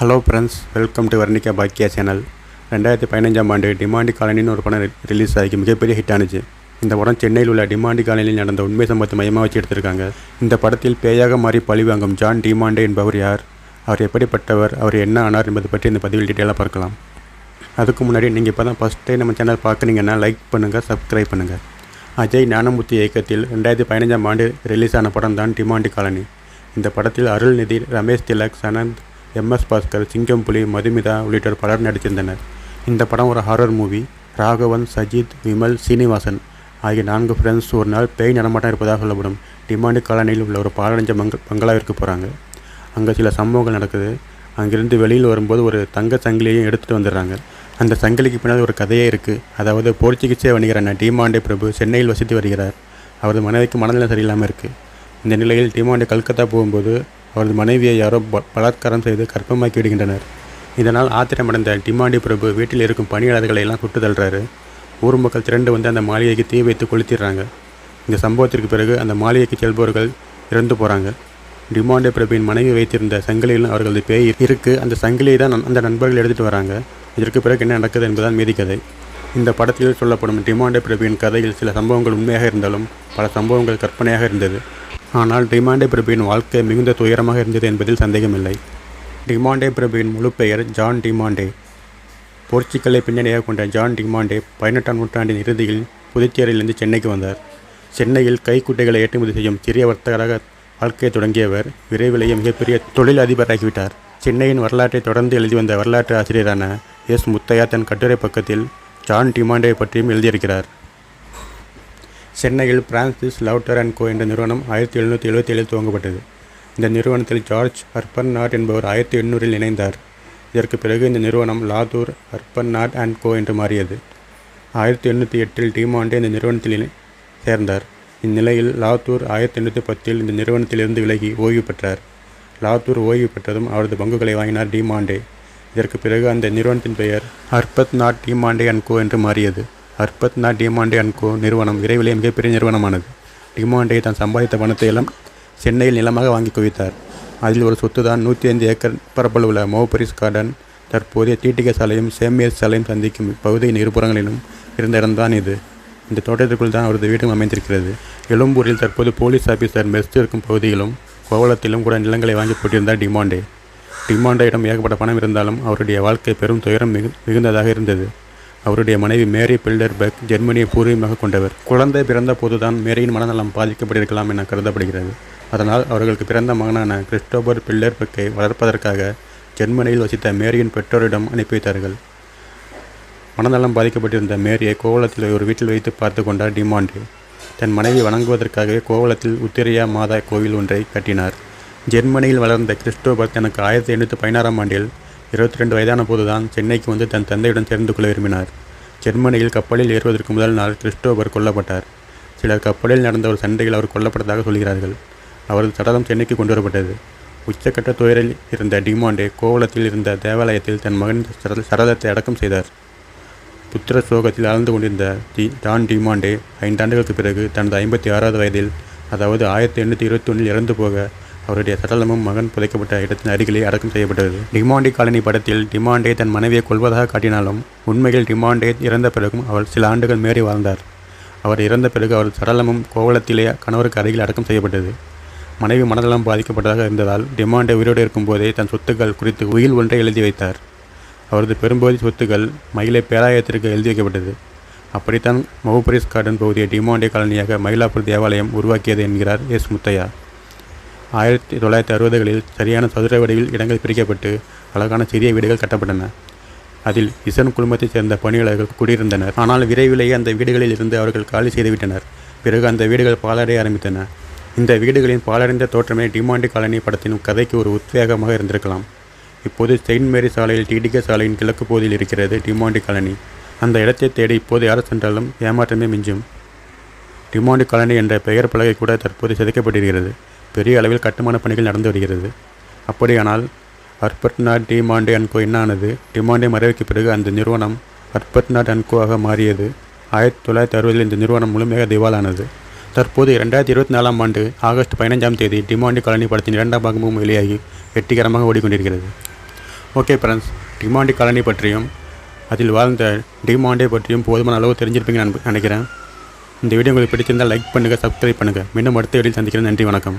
Hello friends welcome to Varnika Bakkiya channel ரெண்டாயிரத்தி பதினஞ்சாம் ஆண்டு டிமாண்டி காலனின்னு ஒரு படம் ரிலீஸ் ஆகி மிகப்பெரிய ஹிட் ஆனிச்சு. இந்த படம் சென்னையில் உள்ள டிமாண்டி காலனியில் நடந்த உண்மை சம்பவத்தை மையமாக வச்சு எடுத்திருக்காங்க. இந்த படத்தில் பேயாக மாறி பழிவாங்கும் ஜான் டிமாண்டே என்பவர் யார்? அவர் எப்படிப்பட்டவர்? அவர் என்ன ஆனார் என்பது பற்றி இந்த பதிவில் டீட்டெயிலாக பார்க்கலாம். அதுக்கு முன்னாடி நீங்கள் இப்போ தான் ஃபஸ்ட் டைம் நம்ம சேனல் பார்க்குறீங்கன்னா லைக் பண்ணுங்கள் சப்ஸ்கிரைப் பண்ணுங்கள் அஜய் ஞானமூர்த்தி இயக்கத்தில் ரெண்டாயிரத்தி பதினஞ்சாம் ஆண்டு ரிலீஸ் ஆன படம் தான் டிமாண்டி காலனி. இந்த படத்தில் அருள்நிதி ரமேஷ் திலக் சனந்த் எம்எஸ் பாஸ்கர் சிங்கம் புலி மதுமிதா உள்ளிட்டோர் பலர் நடித்திருந்தனர். இந்த படம் ஒரு ஹாரர் மூவி ராகவன் சஜித் விமல் சீனிவாசன் ஆகிய நான்கு ஃப்ரெண்ட்ஸ் ஒரு நாள் பேய் நடமாட்டம் இருப்பதாக சொல்லப்படும். டிமாண்டு காலனியில் உள்ள ஒரு பாலடைஞ்ச மங்க பங்களாவிற்கு போகிறாங்க அங்கே சில சம்பவங்கள் நடக்குது. அங்கிருந்து வெளியில் வரும்போது ஒரு தங்க சங்கிலியையும் எடுத்துகிட்டு வந்துடுறாங்க. அந்த சங்கிலிக்கு பின்னால் ஒரு கதையே இருக்குது அதாவது போர்ச்சுகீஸே வணிகரான டிமாண்டே பிரபு சென்னையில் வசித்து வருகிறார். அவரது மனைவிக்கு மனநிலை சரியில்லாமல் இருக்குது இந்த நிலையில் டிமாண்டே கல்கத்தா போகும்போது அவரது மனைவியை யாரோ ப- பலாத்காரம் செய்து கற்பமாக்கி விடுகின்றனர். இதனால் ஆத்திரமடைந்த டிமாண்டி பிரபு வீட்டில் இருக்கும் பணியாளர்களை எல்லாம் சுட்டு தள்ளுறாரு. ஊர் மக்கள் திரண்டு வந்து அந்த மாளிகைக்கு தீ வைத்து கொளுத்திடுறாங்க. இந்த சம்பவத்திற்கு பிறகு அந்த மாளிகைக்கு செல்பவர்கள் இறந்து போகிறாங்க டிமாண்டே பிரபுவின் மனைவி வைத்திருந்த சங்கிலியில் அவர்களது பேய் இருக்கு. அந்த சங்கிலியை தான் அந்த நண்பர்கள் எடுத்துகிட்டு வராங்க. இதற்கு பிறகு என்ன நடக்குது என்பதால் மீதி கதை. இந்த படத்தில் சொல்லப்படும் டிமாண்டே பிரபுவின் கதையில் சில சம்பவங்கள் உண்மையாக இருந்தாலும் பல சம்பவங்கள் கற்பனையாக இருந்தது. ஆனால் டிமாண்டே பிரபுவின் வாழ்க்கை மிகுந்த துயரமாக இருந்தது என்பதில் சந்தேகமில்லை. டிமாண்டே பிரபுவின் முழு பெயர் ஜான் டிமாண்டே. போர்ச்சுகலை பின்னணியாக கொண்ட ஜான் டிமாண்டே பதினெட்டாம் நூற்றாண்டின் இறுதியில் புதுச்சேரியிலிருந்து சென்னைக்கு வந்தார். சென்னையில் கைக்குட்டைகளை ஏற்றுமதி செய்யும் சிறிய வர்த்தகராக வாழ்க்கையை தொடங்கியவர் விரைவிலேயே மிகப்பெரிய தொழில் அதிபராகிவிட்டார் சென்னையின் வரலாற்றை தொடர்ந்து எழுதி வந்த வரலாற்று ஆசிரியரான எஸ் முத்தையா தன் கட்டுரை பக்கத்தில் ஜான் டிமாண்டே பற்றியும் எழுதியிருக்கிறார். சென்னையில் பிரான்சிஸ் லவுட்டர் அண்ட் கோ என்ற நிறுவனம் ஆயிரத்தி எழுநூற்றி எழுபத்தி ஏழில் துவங்கப்பட்டது. இந்த நிறுவனத்தில் ஜார்ஜ் ஹர்பன் நாட் என்பவர் ஆயிரத்தி எண்ணூறில் இணைந்தார். இதற்கு பிறகு இந்த நிறுவனம் லாதூர் ஹர்பன் நாட் அண்ட் கோ என்று மாறியது. ஆயிரத்தி எண்ணூற்றி எட்டில் டிமாண்டே இந்த நிறுவனத்தில் சேர்ந்தார். இந்நிலையில் லாத்தூர் ஆயிரத்தி எண்ணூற்றி பத்தில் இந்த நிறுவனத்திலிருந்து விலகி ஓய்வு பெற்றார். லாத்தூர் ஓய்வு பெற்றதும் அவரது பங்குகளை வாங்கினார் டிமாண்டே. இதற்கு பிறகு அந்த நிறுவனத்தின் பெயர் ஹர்பத் நாட் டிமாண்டே அண்ட் கோ என்று மாறியது. ஹர்பத்னா டிமாண்டே அண்ட் கோ நிறுவனம் விரைவிலே மிகப்பெரிய நிறுவனமானது. டிமாண்டே தான் சம்பாதித்த பணத்தை எல்லாம் சென்னையில் நிலமாக வாங்கி குவித்தார். அதில் ஒரு சொத்து தான் நூற்றி ஐந்து ஏக்கர் பரப்பளவு உள்ள மோபரிஸ் கார்டன் தற்போதைய தீட்டிகை சாலையும் சேமியர் சாலையும் சந்திக்கும் இப்பகுதியின் இருபுறங்களிலும் இருந்த இடம்தான் இது. இந்த தோட்டத்திற்குள் தான் அவரது வீடும் அமைந்திருக்கிறது. எழும்பூரில் தற்போது போலீஸ் ஆஃபீஸர் மெஸ்ட் இருக்கும் பகுதியிலும் கோவளத்திலும் கூட நிலங்களை வாங்கி போட்டிருந்தார் டிமாண்டே. டிமாண்டேயிடம் ஏகப்பட்ட பணம் இருந்தாலும் அவருடைய வாழ்க்கை பெரும் துயரம் மிகு மிகுந்ததாக இருந்தது. அவருடைய மனைவி மேரி பில்டர்பெக் ஜெர்மனியை பூர்வீகமாக கொண்டவர். குழந்தை பிறந்த போதுதான் மேரியின் மனநலம் பாதிக்கப்பட்டிருக்கலாம் என கருதப்படுகிறது. அதனால் அவர்களுக்கு பிறந்த மகனான கிறிஸ்டோபர் பில்டர்பெக்கை வளர்ப்பதற்காக ஜெர்மனியில் வசித்த மேரியின் பெற்றோரிடம் அனுப்பி வைத்தார்கள். மனநலம் பாதிக்கப்பட்டிருந்த மேரியை கோவளத்தில் ஒரு வீட்டில் வைத்து பார்த்து கொண்டார் டிமாண்ட்ரி தன் மனைவி வணங்குவதற்காகவே கோவளத்தில் உத்திரையா மாதா கோவில் ஒன்றை கட்டினார். ஜெர்மனியில் வளர்ந்த கிறிஸ்டோபர் தனக்கு ஆயிரத்தி எண்ணூற்றி பதினாறாம் ஆண்டில் இருபத்தி ரெண்டு வயதான போதுதான் சென்னைக்கு வந்து தன் தந்தையுடன் சேர்ந்து கொள்ள விரும்பினார். ஜெர்மனியில் கப்பலில் ஏறுவதற்கு முதல் நாள் கிறிஸ்டோபர் கொல்லப்பட்டார். சிலர் கப்பலில் நடந்த ஒரு சண்டையில் அவர் கொல்லப்பட்டதாக சொல்கிறார்கள். அவரது சடலம் சென்னைக்கு கொண்டு வரப்பட்டது உச்சக்கட்ட துயரில் இருந்த டிமாண்டே கோவலத்தில் இருந்த தேவாலயத்தில் தன் மகன் சர- சரதத்தை அடக்கம் செய்தார். புத்திர சோகத்தில் ஆழ்ந்து கொண்டிருந்த டி ஜான் டிமாண்டே ஐந்தாண்டுகளுக்கு பிறகு தனது ஐம்பத்தி ஆறாவது வயதில் அதாவது ஆயிரத்தி எண்ணூற்றி இருபத்தி ஒன்றில் இறந்து போக அவருடைய சடலமும் மகன் புதைக்கப்பட்ட இடத்தின் அருகிலே அடக்கம் செய்யப்பட்டது. டிமாண்டி காலனி படத்தில் டிமாண்டே தன் மனைவியை கொள்வதாக காட்டினாலும் உண்மையில் டிமாண்டே இறந்த பிறகும் அவர் சில ஆண்டுகள் மேறி வாழ்ந்தார். அவர் இறந்த பிறகு அவரது சடலமும் கோவலத்திலே கணவருக்கு அருகில் அடக்கம் செய்யப்பட்டது. மனைவி மனநலம் பாதிக்கப்பட்டதாக இருந்ததால் டிமாண்டே உயிரோடு இருக்கும்போதே தன் சொத்துக்கள் குறித்து உயில் ஒன்றை எழுதி வைத்தார். அவரது பெரும்பகுதி சொத்துக்கள் மயிலை பேராயத்திற்கு எழுதி வைக்கப்பட்டது. அப்படித்தான் மவுபரிஸ் கார்டன் பகுதியை டிமாண்டே காலனியாக மயிலாப்பூர் தேவாலயம் உருவாக்கியது என்கிறார் எஸ் முத்தையா. ஆயிரத்தி தொள்ளாயிரத்தி அறுபதுகளில் சரியான சதுர வடிவில் இடங்கள் பிரிக்கப்பட்டு அழகான சிறிய வீடுகள் கட்டப்பட்டன. அதில் இசன் குழுமத்தைச் சேர்ந்த பணியாளர்கள் குடியிருந்தனர். ஆனால் விரைவிலேயே அந்த வீடுகளில் இருந்து அவர்கள் காலி செய்துவிட்டனர். பிறகு அந்த வீடுகள் பாலடைய ஆரம்பித்தன. இந்த வீடுகளின் பாலடைந்த தோற்றமே டிமாண்டி காலனி படத்தின் கதைக்கு ஒரு உத்வேகமாக இருந்திருக்கலாம். இப்போது செயின்ட் மேரி சாலையில் டிடிகே சாலையின் கிழக்கு பகுதியில் இருக்கிறது டிமாண்டி காலனி. அந்த இடத்தை தேடி இப்போது யார் சென்றாலும் ஏமாற்றமே மிஞ்சும். டிமாண்டி காலனி என்ற பெயர் பலகை கூட தற்போது சிதைக்கப்பட்டிருக்கிறது. பெரிய அளவில் கட்டுமான பணிகள் நடந்து வருகிறது. அப்படியானால் அர்பட்நாட் டிமாண்டே அன்கோ என்ன ஆனது டிமாண்டே மறைவுக்கு பிறகு அந்த நிறுவனம் அர்பட்நாட் அன்கோவாக மாறியது. ஆயிரத்தி தொள்ளாயிரத்தி அறுபதில் இந்த நிறுவனம் முழுமையாக திவாலானது. தற்போது ரெண்டாயிரத்தி இருபத்தி நாலாம் ஆண்டு ஆகஸ்ட் பதினைஞ்சாம் தேதி டிமாண்டி காலனி படத்தின் இரண்டாம் பாகமும் வெளியாகி வெற்றிகரமாக ஓடிக்கொண்டிருக்கிறது. ஓகே ஃப்ரெண்ட்ஸ் டிமாண்டி காலனி பற்றியும் அதில் வாழ்ந்த டிமாண்டே பற்றியும் போதுமான அளவு தெரிஞ்சிருப்பீங்கன்னு நினைக்கிறேன். இந்த வீடியோ உங்களுக்கு பிடிச்சிருந்தால் லைக் பண்ணுங்கள் சப்ஸ்கிரைப் பண்ணுங்கள் மீண்டும் அடுத்த வீடியோ சந்திக்கிறேன். நன்றி வணக்கம்.